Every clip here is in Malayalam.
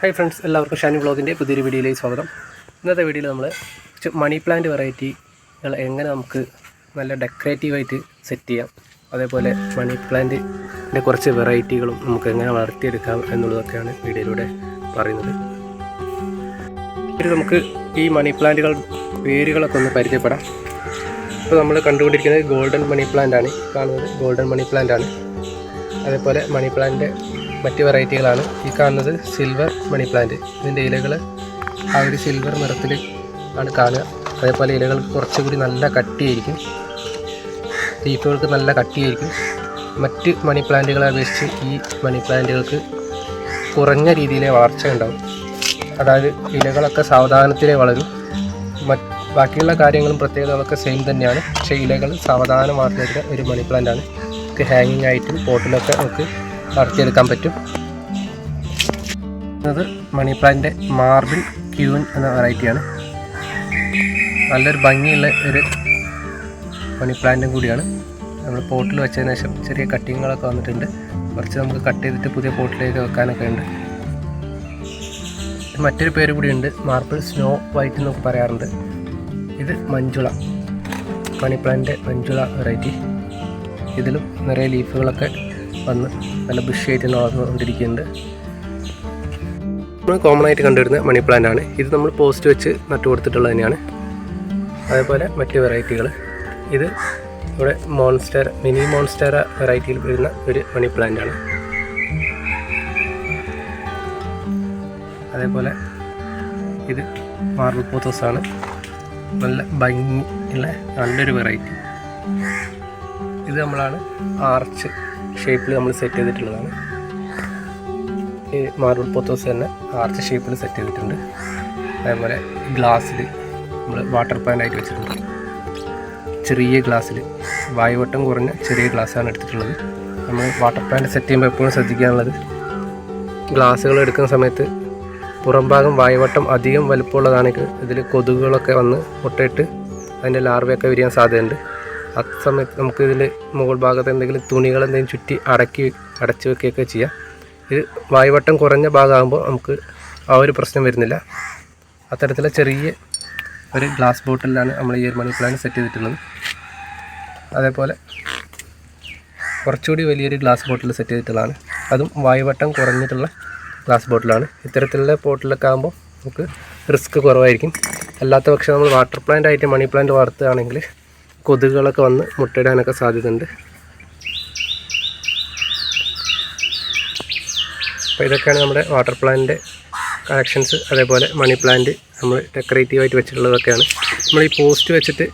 ഹായ് ഫ്രണ്ട്സ് എല്ലാവർക്കും ഷാനി ബ്ലോഗിന്റെ പുതിയൊരു വീഡിയോയിലേക്ക് സ്വാഗതം. ഇന്നത്തെ വീഡിയോയിൽ നമ്മൾ മണി പ്ലാന്റ് വെറൈറ്റികൾ എങ്ങനെ നമുക്ക് നല്ല ഡെക്കറേറ്റീവായിട്ട് സെറ്റ് ചെയ്യാം. അതേപോലെ മണി പ്ലാന്റിന്റെ കുറച്ച് വെറൈറ്റികളും നമുക്ക് എങ്ങനെ വളർത്തിയെടുക്കാം എന്നുള്ളതൊക്കെയാണ് വീഡിയോയിലൂടെ പറയുന്നത്. ഇത് നമുക്ക് ഈ മണി പ്ലാന്റുകൾ പേരുകളൊക്കെ ഒന്ന് പരിചയപ്പെടാം. ഇപ്പോൾ നമ്മൾ കണ്ടുകൊണ്ടിരിക്കുന്നത് ഗോൾഡൻ മണി പ്ലാന്റ് ആണ്. കാണുന്നത് ഗോൾഡൻ മണി പ്ലാന്റ് ആണ്. അതേപോലെ മണി പ്ലാന്റിന്റെ മറ്റ് വെറൈറ്റികളാണ്. ഈ കാണുന്നത് സിൽവർ മണി പ്ലാന്റ് ഇതിന്റെ ഇലകൾ ആ ഒരു സിൽവർ നിറത്തിൽ ആണ് കാണുക. അതേപോലെ ഇലകൾ കുറച്ചുകൂടി നല്ല കട്ടിയായിരിക്കും. ലീഫുകൾക്ക് നല്ല കട്ടിയായിരിക്കും. മറ്റ് മണി പ്ലാന്റുകളെ അപേക്ഷിച്ച് ഈ മണി പ്ലാന്റുകൾക്ക് കുറഞ്ഞ രീതിയിലെ വളർച്ച ഉണ്ടാവും. അതായത് ഇലകളൊക്കെ സാവധാനത്തിലേ വളരും. ബാക്കിയുള്ള കാര്യങ്ങളും പ്രത്യേകതകളൊക്കെ സെയിം തന്നെയാണ്. പക്ഷേ ഇലകൾ സാവധാനം വളർത്തിയെടുക്കുന്ന ഒരു മണി പ്ലാന്റ് ആണ്. നമുക്ക് ഹാങ്ങിങ് ആയിട്ടും പോട്ടിലൊക്കെ നമുക്ക് വളർത്തിയെടുക്കാൻ പറ്റും. അത് മണി പ്ലാന്റിന്റെ മാർബിൾ ക്യൂൻ എന്ന വെറൈറ്റിയാണ് നല്ലൊരു ഭംഗിയുള്ള ഒരു മണി പ്ലാന്റും കൂടിയാണ്. നമ്മൾ പോട്ടിൽ വെച്ചതിന് ശേഷം ചെറിയ കട്ടിങ്ങുകളൊക്കെ വന്നിട്ടുണ്ട്. കുറച്ച് നമുക്ക് കട്ട് ചെയ്തിട്ട് പുതിയ പോട്ടിലേക്ക് വെക്കാനൊക്കെ ഉണ്ട്. മറ്റൊരു പേര് കൂടിയുണ്ട് മാർബിൾ സ്നോ വൈറ്റ് എന്നൊക്കെ പറയാറുണ്ട്. ഇത് മഞ്ജുള. മണി പ്ലാന്റിന്റെ മഞ്ജുള വെറൈറ്റി ഇതിലും നിറയെ ലീഫുകളൊക്കെ വന്ന് നല്ല ബുഷിയായിട്ട് വളർന്നുകൊണ്ടിരിക്കുന്നുണ്ട് നമ്മൾ കോമൺ ആയിട്ട് കണ്ടുവരുന്ന മണി പ്ലാന്റ് ആണ്. ഇത് നമ്മൾ പോസ്റ്റ് വെച്ച് നട്ടു കൊടുത്തിട്ടുള്ളത് തന്നെയാണ്. അതേപോലെ മറ്റ് വെറൈറ്റികൾ ഇത് ഇവിടെ മോൺസ്റ്റർ മിനി മോൺസ്റ്റർ വെറൈറ്റിയിൽ വരുന്ന ഒരു മണി പ്ലാന്റ് ആണ്. അതേപോലെ ഇത് മാർബിൾ ആണ്. നല്ല ഭംഗിയുള്ള നല്ലൊരു വെറൈറ്റി ഇത് നമ്മളാണ് ആർച്ച് ഷേപ്പിൽ നമ്മൾ സെറ്റ് ചെയ്തിട്ടുള്ളതാണ്. ഈ മാർബിൾ പോത്തോസ് തന്നെ ആർച്ച് ഷേപ്പിൽ സെറ്റ് ചെയ്തിട്ടുണ്ട്. അതേപോലെ ഗ്ലാസ്സിൽ നമ്മൾ വാട്ടർ പ്ലാന്റ് ആയിട്ട് വെച്ചിട്ടുണ്ട്. ചെറിയ ഗ്ലാസ്സിൽ വായുവട്ടം കുറഞ്ഞ ചെറിയ ഗ്ലാസ്സാണ് എടുത്തിട്ടുള്ളത്. നമ്മൾ വാട്ടർ പ്ലാന്റ് സെറ്റ് ചെയ്യുമ്പോൾ എപ്പോഴും ശ്രദ്ധിക്കാനുള്ളത് ഗ്ലാസ്സുകൾ എടുക്കുന്ന സമയത്ത് പുറംഭാഗം വായുവട്ടം അധികം വലുപ്പമുള്ളതാണെങ്കിൽ ഇതിൽ കൊതുകുകളൊക്കെ വന്ന് മുട്ടയിട്ട് അതിന്റെ ലാർവയൊക്കെ വിരിയാൻ സാധ്യതയുണ്ട്. ആ സമയത്ത് നമുക്ക് ഇതിൽ മുകൾ ഭാഗത്ത് എന്തെങ്കിലും തുണികൾ എന്തെങ്കിലും ചുറ്റി അടക്കി അടച്ചു വെക്കുകയൊക്കെ ചെയ്യാം. ഇത് വായുവട്ടം കുറഞ്ഞ ഭാഗമാകുമ്പോൾ നമുക്ക് ആ ഒരു പ്രശ്നം വരുന്നില്ല. അത്തരത്തിലെ ചെറിയ ഒരു ഗ്ലാസ് ബോട്ടിലാണ് നമ്മൾ ഈ ഒരു മണി പ്ലാന്റ് സെറ്റ് ചെയ്തിട്ടുള്ളത്. അതേപോലെ കുറച്ചുകൂടി വലിയൊരു ഗ്ലാസ് ബോട്ടിൽ സെറ്റ് ചെയ്തിട്ടുള്ളതാണ്. അതും വായുവട്ടം കുറഞ്ഞിട്ടുള്ള ഗ്ലാസ് ബോട്ടിലാണ് ഇത്തരത്തിലുള്ള ബോട്ടിലൊക്കെ ആകുമ്പോൾ നമുക്ക് റിസ്ക് കുറവായിരിക്കും. അല്ലാത്ത പക്ഷേ നമ്മൾ വാട്ടർ പ്ലാന്റ് ആയിട്ട് മണി പ്ലാന്റ് വളർത്തുകയാണെങ്കിൽ കൊതുകുകളൊക്കെ വന്ന് മുട്ടയിടാനൊക്കെ സാധ്യതയുണ്ട്. അപ്പോൾ ഇതൊക്കെയാണ് നമ്മുടെ വാട്ടർ പ്ലാന്റിന്റെ കളക്ഷൻസ് അതേപോലെ മണി പ്ലാന്റ് നമ്മൾ ഡെക്കറേറ്റീവായിട്ട് വെച്ചിട്ടുള്ളതൊക്കെയാണ്. നമ്മൾ ഈ പോസ്റ്റ് വെച്ചിട്ട്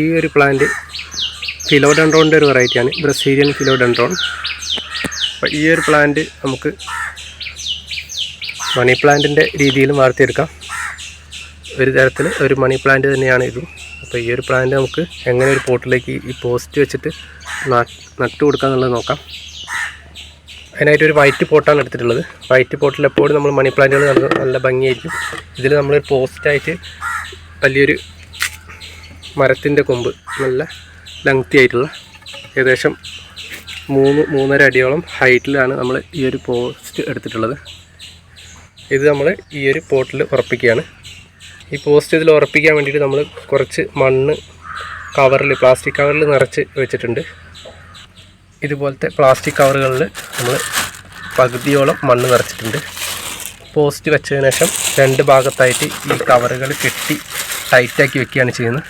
ഈ ഒരു പ്ലാന്റ് ഫിലോഡൻഡ്രോണിന്റെ ഒരു വെറൈറ്റിയാണ് ബ്രസീലിയൻ ഫിലോഡൻഡ്രോൺ അപ്പോൾ ഈ ഒരു പ്ലാന്റ് നമുക്ക് മണി പ്ലാന്റിന്റെ രീതിയിലും വളർത്തിയെടുക്കാം. ഒരു തരത്തിൽ ഒരു മണി പ്ലാന്റ് തന്നെയാണ് ഇതും. അപ്പോൾ ഈ ഒരു പ്ലാന്റ് നമുക്ക് എങ്ങനെ ഒരു പോട്ടിലേക്ക് ഈ പോസ്റ്റ് വെച്ചിട്ട് നട്ടു കൊടുക്കാന്നുള്ളത് നോക്കാം. അതിനായിട്ട് ഒരു വൈറ്റ് പോട്ടാണ് എടുത്തിട്ടുള്ളത്. വൈറ്റ് പോട്ടിൽ എപ്പോഴും നമ്മൾ മണി പ്ലാന്റുകൾ നടന്ന് നല്ല ഭംഗിയായിരിക്കും. ഇതിൽ നമ്മൾ പോസ്റ്റായിട്ട് വലിയൊരു മരത്തിന്റെ കൊമ്പ് നല്ല ലെങ്തി ആയിട്ടുള്ള ഏകദേശം മൂന്ന് മൂന്നര അടിയോളം ഹൈറ്റിലാണ് നമ്മൾ ഈ ഒരു പോസ്റ്റ് എടുത്തിട്ടുള്ളത്. ഇത് നമ്മൾ ഈ ഒരു പോട്ടിൽ ഉറപ്പിക്കുകയാണ്. ഈ പോസ്റ്റ് ഇതിൽ ഉറപ്പിക്കാൻ വേണ്ടിയിട്ട് നമ്മൾ കുറച്ച് മണ്ണ് കവറിൽ പ്ലാസ്റ്റിക് കവറിൽ നിറച്ച് വെച്ചിട്ടുണ്ട്. ഇതുപോലത്തെ പ്ലാസ്റ്റിക് കവറുകളിൽ നമ്മൾ പകുതിയോളം മണ്ണ് നിറച്ചിട്ടുണ്ട്. പോസ്റ്റ് വെച്ചതിന് ശേഷം രണ്ട് ഭാഗത്തായിട്ട് ഈ കവറുകൾ കെട്ടി ടൈറ്റാക്കി വെക്കുകയാണ് ചെയ്യുന്നത്.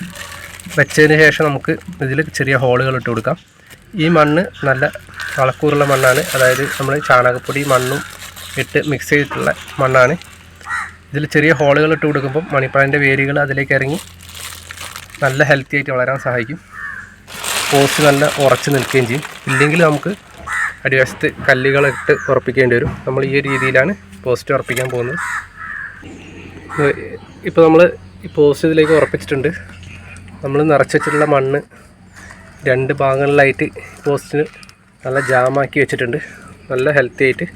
വെച്ചതിന് ശേഷം നമുക്ക് ഇതിൽ ചെറിയ ഹോളുകൾ ഇട്ട് കൊടുക്കാം. ഈ മണ്ണ് നല്ല വളക്കൂറുള്ള മണ്ണാണ്. അതായത് നമ്മൾ ചാണകപ്പൊടി മണ്ണും ഇട്ട് മിക്സ് ചെയ്തിട്ടുള്ള മണ്ണാണ്. ഇതിൽ ചെറിയ ഹോളുകൾ ഇട്ട് കൊടുക്കുമ്പോൾ മണിപ്പാലിന്റെ വേരുകൾ അതിലേക്ക് ഇറങ്ങി നല്ല ഹെൽത്തി ആയിട്ട് വളരാൻ സഹായിക്കും. പോസ്റ്റ് നല്ല ഉറച്ച് നിൽക്കുകയും ചെയ്യും. ഇല്ലെങ്കിൽ നമുക്ക് അടിവശത്ത് കല്ലുകളിട്ട് ഉറപ്പിക്കേണ്ടി വരും. നമ്മൾ ഈ ഒരു രീതിയിലാണ് പോസ്റ്റ് ഉറപ്പിക്കാൻ പോകുന്നത്. ഇപ്പോൾ നമ്മൾ ഈ പോസ്റ്റ് ഇതിലേക്ക് ഉറപ്പിച്ചിട്ടുണ്ട്. നമ്മൾ നിറച്ച് വെച്ചിട്ടുള്ള മണ്ണ് രണ്ട് ഭാഗങ്ങളിലായിട്ട് പോസ്റ്റിന് നല്ല ജാമാക്കി വെച്ചിട്ടുണ്ട്. നല്ല ഹെൽത്തി ആയിട്ട്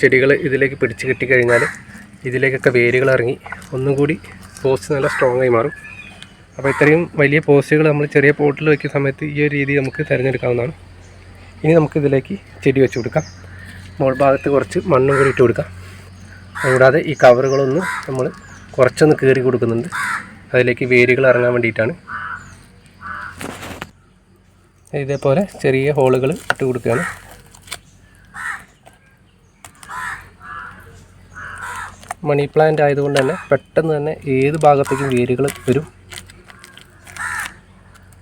ചെടികൾ ഇതിലേക്ക് പിടിച്ച് കിട്ടിക്കഴിഞ്ഞാൽ ഇതിലേക്കൊക്കെ വേരുകൾ ഇറങ്ങി ഒന്നും കൂടി പോസ്റ്റ് നല്ല സ്ട്രോങ് ആയി മാറും. അപ്പോൾ ഇത്രയും വലിയ പോസ്റ്റുകൾ നമ്മൾ ചെറിയ പോട്ടിൽ വയ്ക്കുന്ന സമയത്ത് ഈ ഒരു രീതി നമുക്ക് തിരഞ്ഞെടുക്കാവുന്നതാണ്. ഇനി നമുക്ക് ഇതിലേക്ക് ചെടി വെച്ച് കൊടുക്കാം. മുകൾ ഭാഗത്ത് കുറച്ച് മണ്ണും കൂടി ഇട്ട് കൊടുക്കാം. കൂടാതെ ഈ കവറുകളൊന്ന് നമ്മൾ കുറച്ചൊന്ന് കീറി കൊടുക്കുന്നുണ്ട്. അതിലേക്ക് വേരുകൾ ഇറങ്ങാൻ വേണ്ടിയിട്ടാണ്. ഇതേപോലെ ചെറിയ ഹോളുകൾ ഇട്ട് കൊടുക്കുകയാണ്. മണി പ്ലാന്റ് ആയതുകൊണ്ട് തന്നെ പെട്ടെന്ന് തന്നെ ഏത് ഭാഗത്തേക്കും വേരുകൾ വരും.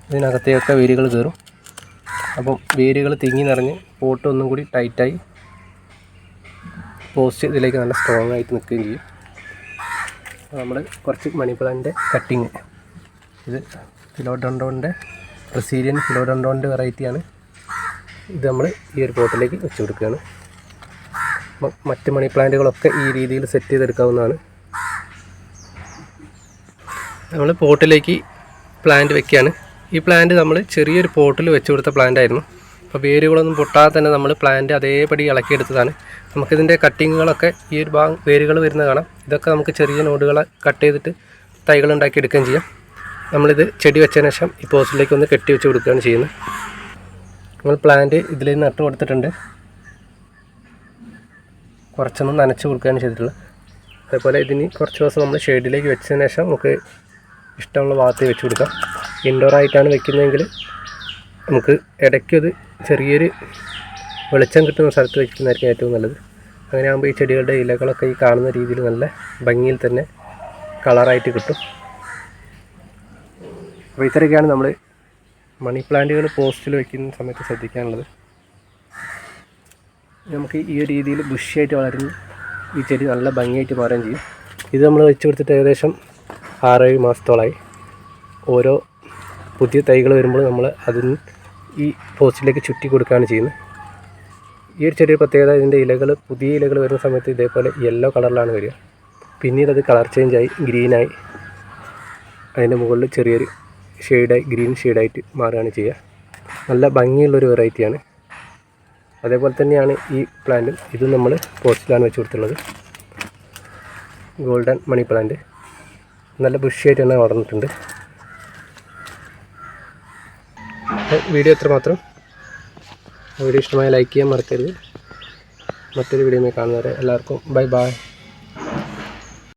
ഇതിനകത്തേക്കൊക്കെ വേരുകൾ കയറും. അപ്പം വേരുകൾ തിങ്ങി നിറഞ്ഞ് പോട്ട് ഒന്നും കൂടി ടൈറ്റായി പോസ്റ്റ് ഇതിലേക്ക് നല്ല സ്ട്രോങ് ആയിട്ട് നിൽക്കുകയും ചെയ്യും. നമ്മൾ കുറച്ച് മണി പ്ലാന്റിന്റെ കട്ടിങ് ഇത് ഫിലോഡോണ്ടോന്റെ ബ്രസീലിയൻ ഫിലോഡോണ്ടോന്റെ വെറൈറ്റിയാണ് ഇത് നമ്മൾ ഈ ഒരു പോട്ടിലേക്ക് വെച്ച് കൊടുക്കുകയാണ്. മറ്റ് മണി പ്ലാന്റുകളൊക്കെ ഈ രീതിയിൽ സെറ്റ് ചെയ്തെടുക്കാവുന്നതാണ്. നമ്മൾ പോട്ടിലേക്ക് പ്ലാന്റ് വെക്കുകയാണ് ഈ പ്ലാന്റ് നമ്മൾ ചെറിയൊരു പോട്ടിൽ വെച്ച് കൊടുത്ത പ്ലാന്റ് ആയിരുന്നു. അപ്പോൾ വേരുകളൊന്നും പൊട്ടാതെ തന്നെ നമ്മൾ പ്ലാന്റ് അതേപടി ഇളക്കിയെടുത്തതാണ്. നമുക്കിതിന്റെ കട്ടിങ്ങുകളൊക്കെ ഈ ഒരു ഭാഗം വേരുകൾ വരുന്ന കാണാം. ഇതൊക്കെ നമുക്ക് ചെറിയ നോഡുകളെ കട്ട് ചെയ്തിട്ട് തൈകൾ ഉണ്ടാക്കി എടുക്കുകയും ചെയ്യാം. നമ്മളിത് ചെടി വെച്ചതിന് ശേഷം ഈ പോസ്റ്റിലേക്ക് ഒന്ന് കെട്ടി വെച്ച് കൊടുക്കുകയാണ് ചെയ്യുന്നത്. നമ്മൾ പ്ലാന്റ് ഇതിൽ നട്ട് കൊടുത്തിട്ടുണ്ട്. കുറച്ചൊന്ന് നനച്ച് കൊടുക്കുകയാണ് ചെയ്തിട്ടുള്ളത്. അതേപോലെ ഇതിന് കുറച്ച് ദിവസം നമ്മൾ ഷെയ്ഡിലേക്ക് വെച്ചതിന് ശേഷം നമുക്ക് ഇഷ്ടമുള്ള ഭാഗത്ത് വെച്ച് കൊടുക്കാം. ഇൻഡോർ ആയിട്ടാണ് വെക്കുന്നതെങ്കിൽ നമുക്ക് ഇടയ്ക്കത് ചെറിയൊരു വെളിച്ചം കിട്ടുന്ന സ്ഥലത്ത് വെക്കുന്നതായിരിക്കും ഏറ്റവും നല്ലത്. അങ്ങനെ ആകുമ്പോൾ ഈ ചെടികളുടെ ഇലകളൊക്കെ ഈ കാണുന്ന രീതിയിൽ നല്ല ഭംഗിയിൽ തന്നെ കളറായിട്ട് കിട്ടും. അപ്പോൾ ഇത്രയൊക്കെയാണ് നമ്മൾ മണി പ്ലാന്റുകൾ പോസ്റ്റിൽ വയ്ക്കുന്ന സമയത്ത് ശ്രദ്ധിക്കാനുള്ളത്. നമുക്ക് ഈ ഒരു രീതിയിൽ ബുഷിയായിട്ട് വളരുന്ന ഈ ചെടി നല്ല ഭംഗിയായിട്ട് മാറുകയും ചെയ്യും. ഇത് നമ്മൾ വെച്ച് കൊടുത്തിട്ട് ഏകദേശം ആറേഴ് മാസത്തോളമായി. ഓരോ പുതിയ തൈകൾ വരുമ്പോൾ നമ്മൾ അതിന് ഈ പോസ്റ്റിലേക്ക് ചുറ്റി കൊടുക്കുകയാണ് ചെയ്യുന്നത്. ഈ ഒരു ചെടിയുടെ പ്രത്യേകത ഇതിന്റെ ഇലകൾ പുതിയ ഇലകൾ വരുന്ന സമയത്ത് ഇതേപോലെ യെല്ലോ കളറിലാണ് വരിക. പിന്നീട് അത് കളർ ചേഞ്ചായി ഗ്രീനായി അതിന്റെ മുകളിൽ ചെറിയൊരു ഷെയ്ഡായി ഗ്രീൻ ഷെയ്ഡായിട്ട് മാറുകയാണ് ചെയ്യുക. നല്ല ഭംഗിയുള്ളൊരു വെറൈറ്റിയാണ് അതേപോലെ തന്നെയാണ് ഈ പ്ലാന്റും ഇതും നമ്മൾ പോസ്റ്റിലാണ് വെച്ച് കൊടുത്തുള്ളത് ഗോൾഡൻ മണി പ്ലാന്റ് നല്ല ബുഷിയായിട്ട് തന്നെ വളർന്നിട്ടുണ്ട്. വീഡിയോ എത്ര മാത്രം. വീഡിയോ ഇഷ്ടമായ ലൈക്ക് ചെയ്യാൻ മറക്കരുത്. മറ്റൊരു വീഡിയോ കാണുന്നവരെ എല്ലാവർക്കും ബൈ ബൈ